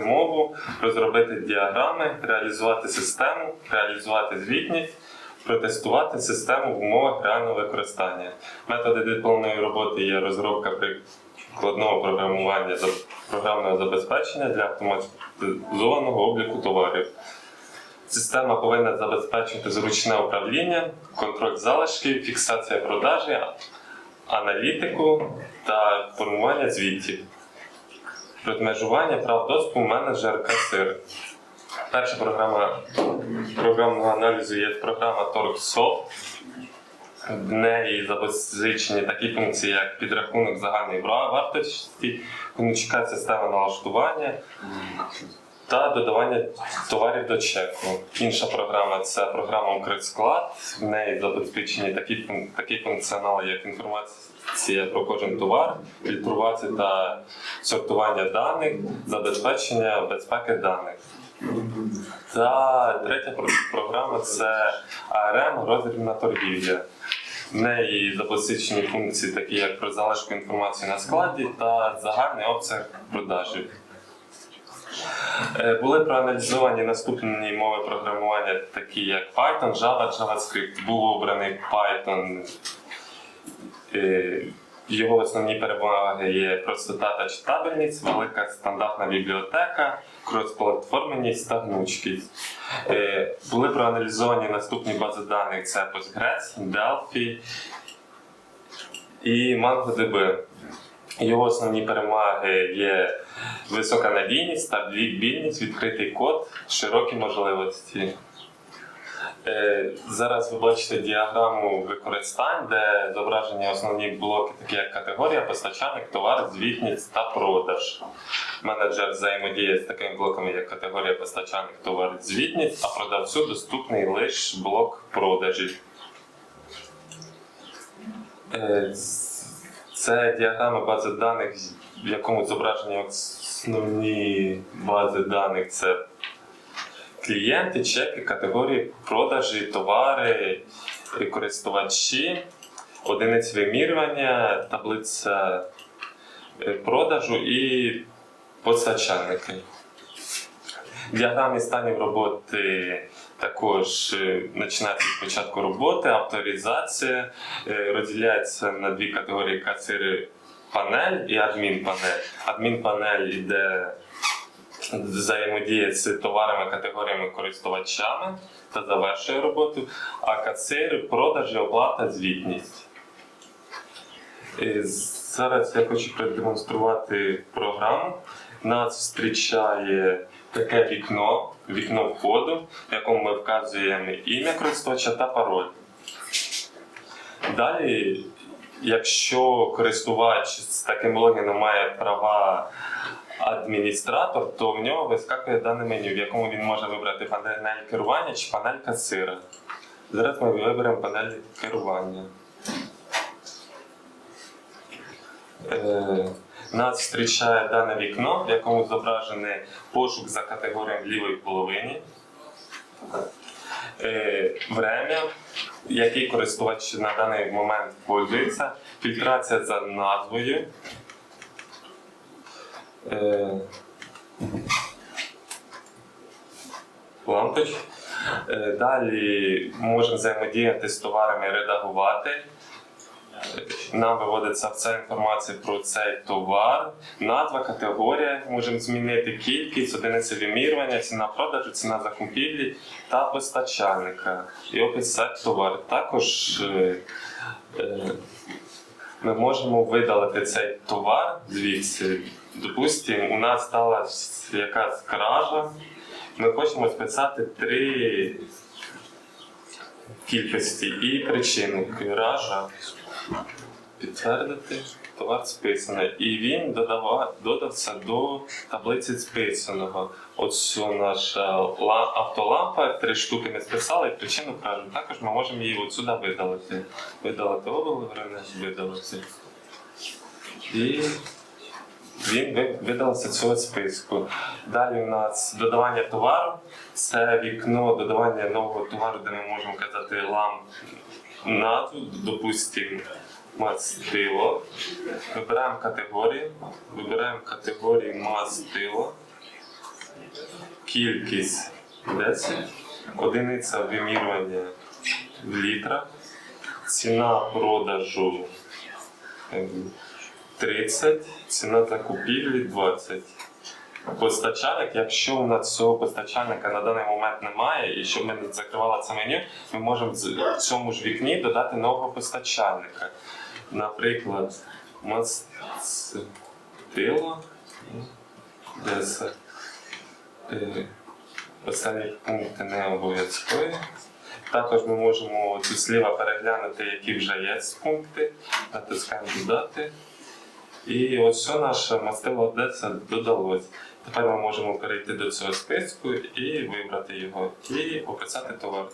мову, розробити діаграми, реалізувати систему, реалізувати звітність, протестувати систему в умовах реального використання. Методи дипломної роботи є розробка прикладного програмування програмного забезпечення для автоматизованого обліку товарів. Система повинна забезпечити зручне управління, контроль залишків, фіксація продажі, аналітику та формування звітів. Розмежування прав доступу менеджер касир. Перша програма програмного аналізу є програма TorgSoft. В неї запозичені такі функції, як підрахунок загальної вартості, гнучка система налаштування та додавання товарів до чеку. Інша програма це програма «Укрсклад». В неї забезпечені такі, такі функціонали, як інформація про кожен товар, фільтрування та сортування даних, забезпечення безпеки даних. Та третя програма це АРМ розрібна торгівля. В неї запозичені функції, такі як про залишку інформації на складі та загальний обсяг продажів. Е, Були проаналізовані наступні мови програмування, такі як Python, Java, JavaScript. Був обраний Python. Його основні переваги є простота та читабельність, велика стандартна бібліотека, кросплатформеність та гнучкість. Е, Були проаналізовані наступні бази даних: це Postgres, Delphi і MongoDB. Його основні перемоги є висока надійність, стабільність, відкритий код, широкі можливості. Е, Зараз ви бачите діаграму використань, де зображені основні блоки, такі як категорія, постачальник, товар, звітність та продаж. Менеджер взаємодіє з такими блоками, як категорія, постачальник, товар, звітність, а продавцю доступний лише блок продажів. Е, Це діаграма бази даних, в якому зображені основні бази даних. Це клієнти, чеки, категорії продажі, товари, користувачі, одиниць вимірювання, таблиця е, продажу і постачальники. В діаграмі станів роботи також е, починається з початку роботи, авторизація е, розділяється на дві категорії касири панель і адмінпанель. Адмінпанель йде взаємодіє з товарами, категоріями користувачами та завершує роботу, а касир продажі, оплата, звітність. Е, Зараз я хочу продемонструвати програму. Нас зустрічає таке вікно, вікно входу, в якому ми вказуємо ім'я користувача та пароль. Далі, якщо користувач з таким логіном має права адміністратор, то в нього вискакує дане меню, в якому він може вибрати панель керування чи панель касира. Зараз ми виберемо панель керування. Е, нас зустрічає дане вікно, в якому зображений пошук за категорією в лівій половині. Е, Время, який користувач на даний момент пользується, фільтрація за назвою. Е, Лампоч. Е, Далі можемо взаємодіяти з товарами, редагувати. Нам виводиться вся інформація про цей товар, назва, категорія, можемо змінити кількість, одиниці вимірювання, ціна продажу, ціна закупівлі та постачальника і опис описати товар. Також е, е, ми можемо видалити цей товар звідси. Допустимо, у нас сталася якась кража. Ми хочемо списати три кількості і причину кража. Підтвердити товар списано. І він додався до таблиці списаного. Ось наша ла- автолампа, три штуки ми списали, і причину кажу. Також ми можемо її отсюди видалити. Видалити обговорення, видалити. І він ви- цього списку. Далі у нас додавання товару. Це вікно додавання нового товару, де ми можемо казати ламп назву, допустимо, кількість 10, одиниця вимірювання в літрах, ціна продажу 30, ціна закупівлі 20. Постачальник, якщо у нас цього постачальника на даний момент немає, і щоб ми не закривали це меню, ми можемо в цьому ж вікні додати нового постачальника. Наприклад, мастило? Е, Останні пункти не обов'язкові. Також ми можемо тут зліва переглянути, які вже є пункти, натискаємо додати. І ось все наше мастило Одеса додалось. Тепер ми можемо перейти до цього списку і вибрати його, і описати товар.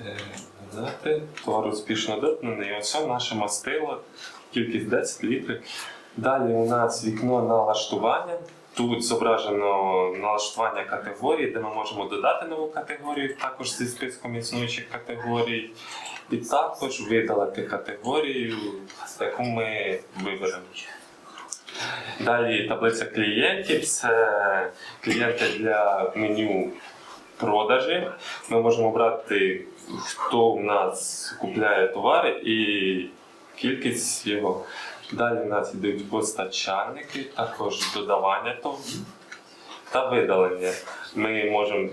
Е, Додати, товар успішно доданий. Ось наше мастило, кількість 10 літрів. Далі у нас вікно налаштування. Тут зображено налаштування категорії, де ми можемо додати нову категорію, також зі списком існуючих категорій. І також видалити категорію, яку ми виберемо. Далі таблиця клієнтів це клієнти для меню продажі. Ми можемо брати, хто у нас купляє товари і кількість його. Далі у нас йдуть постачальники, також додавання товару та видалення. Ми можемо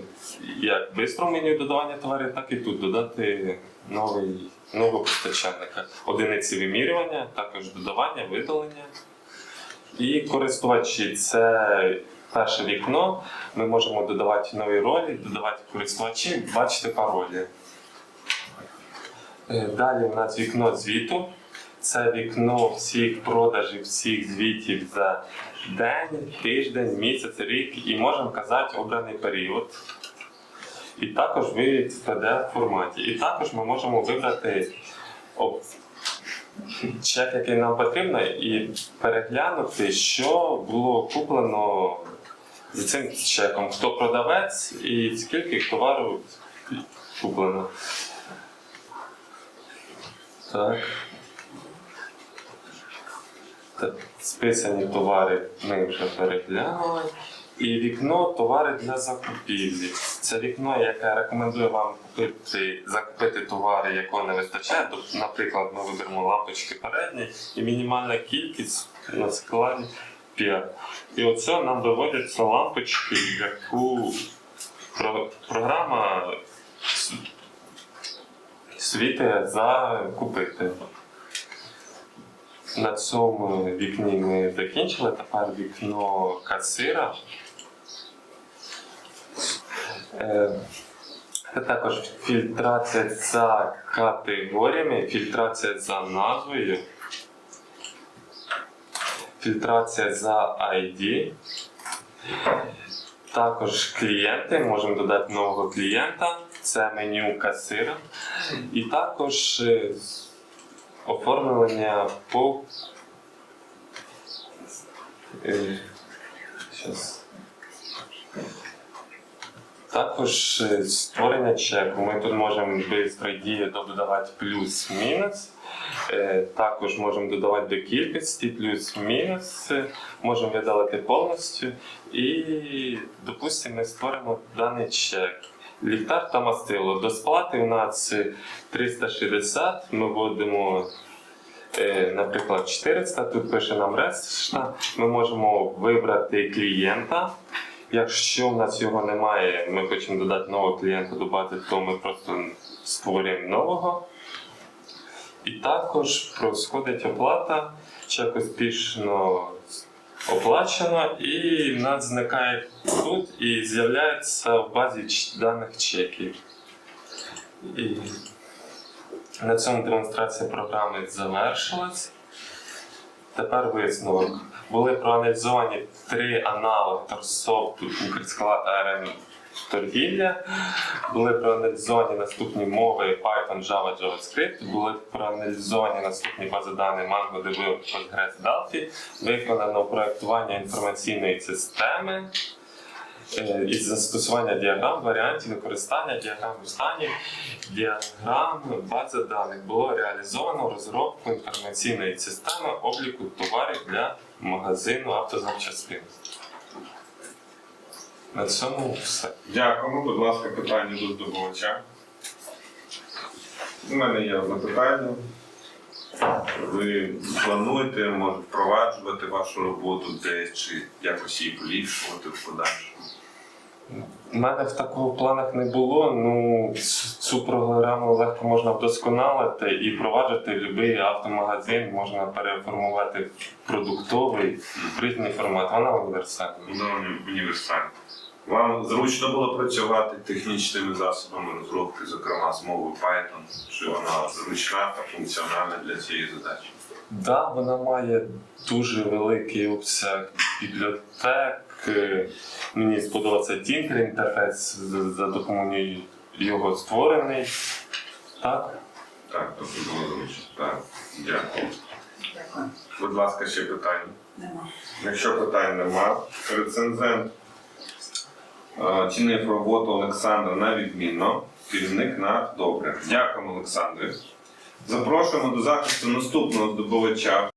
як в бистрому меню додавання товарів, так і тут додати новий, нового постачальника. Одиниці вимірювання, також додавання, видалення. І користувачі це перше вікно. Ми можемо додавати нові ролі, додавати користувачі, бачити паролі. Е, Далі у нас вікно звіту. Це вікно всіх продажів, всіх звітів за день, тиждень, місяць, рік і можемо казати обраний період. І також вивід в PDF форматі. І також ми можемо вибрати чек, який нам потрібно, і переглянути, що було куплено за цим чеком, хто продавець і скільки товару куплено. Так. Списані товари ми вже переглянули. І вікно товари для закупівлі. Це вікно, яке рекомендує вам купити, закупити товари, якого не вистачає. Тобто, наприклад, ми виберемо лампочки передні і мінімальна кількість на складі 5. І оце нам доводяться лампочки, яку про- програма с- світить закупити. На цьому вікні ми закінчили. Тепер вікно касира. Е, Це також фільтрація за категоріями, фільтрація за назвою, фільтрація за ID. Також клієнти, можемо додати нового клієнта, це меню касира. І також е, оформлення по. Е, щас. Також е, створення чеку. Ми тут можемо без дії додавати плюс-мінус. Е, Також можемо додавати до кількості плюс-мінус. Можемо видалити повністю. І, допустимо, ми створимо даний чек. Ліхтар та мастило. До сплати у нас е, 360. Ми вводимо е, наприклад, 400, тут пише нам решта. Ми можемо вибрати клієнта. Якщо в нас його немає, ми хочемо додати нового клієнта до бази, то ми просто створюємо нового. І також происходить оплата, чек успішно оплачено, і в нас зникає тут і з'являється в базі даних чеків. І на цьому демонстрація програми завершилась. Тепер висновок. Були проаналізовані три аналоги торсофту, Укрсклад ARM торгівля. Були проаналізовані наступні мови Python, Java, JavaScript. Були проаналізовані наступні бази даних MongoDB, Postgres, Delphi. Виконано проєктування інформаційної системи. е, із застосування діаграм, варіантів використання діаграм станів, діаграм бази даних було реалізовано розробку інформаційної системи обліку товарів для магазину автозапчастин. На цьому все. Дякуємо, будь ласка, питання до здобувача. У мене є одне питання. Ви плануєте, може, впроваджувати вашу роботу десь чи якось її поліпшувати в подальшому? У мене в такого планах не було. Ну цю програму легко можна вдосконалити і впроваджувати в будь-який автомагазин, можна переформувати в продуктовий в різний формат. Вона універсальна. Вона універсальна. Вам зручно було працювати технічними засобами розробки, зокрема з мовою Python, чи вона зручна та функціональна для цієї задачі? Да, вона має дуже великий обсяг бібліотек. Е, Мені сподобався Tinker інтерфейс за допомогою його створений. Так. Так, тобто було зручно. Так, дякую. Дякую. Будь ласка, ще питання. Нема. Якщо питань нема, рецензент е, цінив роботу Олександра на відмінно, керівник на добре. Дякуємо, Олександре. Запрошуємо до захисту наступного здобувача